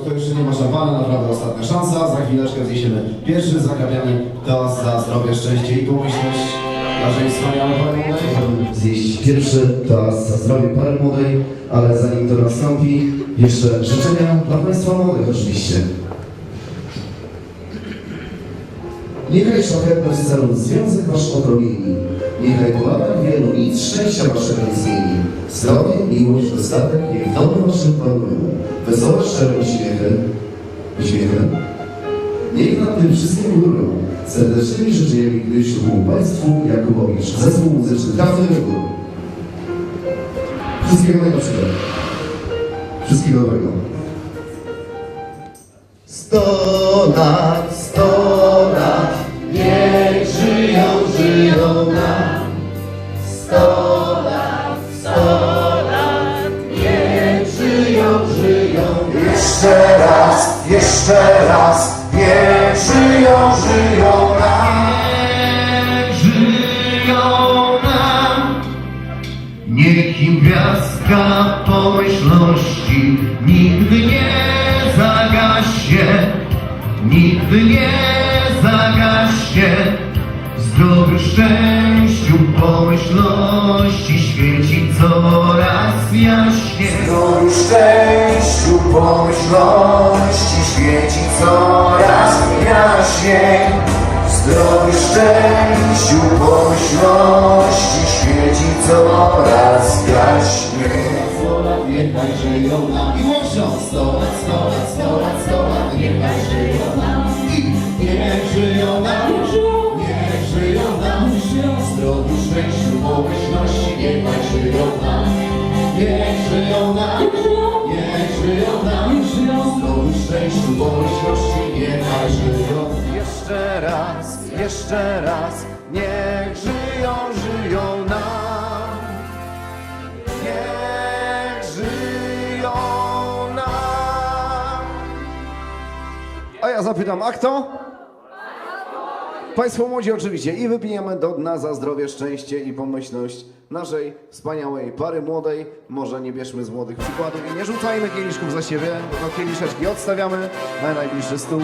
Kto jeszcze nie ma szampana, naprawdę ostatnia szansa. Za chwileczkę zniesiemy pierwszy zakapiany toast za zdrowie, szczęście i pomyślność naszej wspaniałej pary młodej. Zjeść pierwszy toast za zdrowie pary młodej, ale zanim to nastąpi, jeszcze życzenia dla Państwa młodych oczywiście. Niechaj szlachetność celu związek Wasz odrobieni. Niechaj po latach wielu nic szczęścia Waszego zmieni. Zdrowie, miłość, dostatek, niech w domu Waszym panują. Wesołe, szczere uśmiechy. Uśmiechy. Niech nad tym wszystkim górują. Serdecznymi życzeniami gdy ślubu Państwu Jakubowicz. Zespół muzyczny Dawny Wybór. Wszystkiego najlepszego. Wszystkiego dobrego. Sto lat, sto Jeszcze raz, jeszcze raz, niech żyją, żyją nam. Niech żyją nam. Niech im gwiazdka pomyślności nigdy nie zagaśnie, nigdy nie zagaśnie. W zdrowiu, szczęściu, pomyślności świeci coraz jaśniej. Zdrowiu, szczęściu, pomyślności świeci coraz jaśniej. Zdrowiu, szczęściu, pomyślności świeci coraz jaśniej. Niechaj żyją nam i głośno sto lat, sto lat, sto lat, sto lat, niechaj żyją zdrowiu, szczęściu, pomyślności, niechaj żyją nam, niech żyją nam, niech żyją nam, w zdrowiu, szczęściu, pomyślności, niechaj żyją. Jeszcze raz, jeszcze raz, niech żyją, żyją nam. Niech żyją nam. A ja zapytam, a kto? Państwo młodzi oczywiście i wypijemy do dna za zdrowie, szczęście i pomyślność naszej wspaniałej pary młodej. Może nie bierzmy z młodych przykładów i nie rzucajmy kieliszków za siebie, tylko kieliszeczki odstawiamy na najbliższy stół.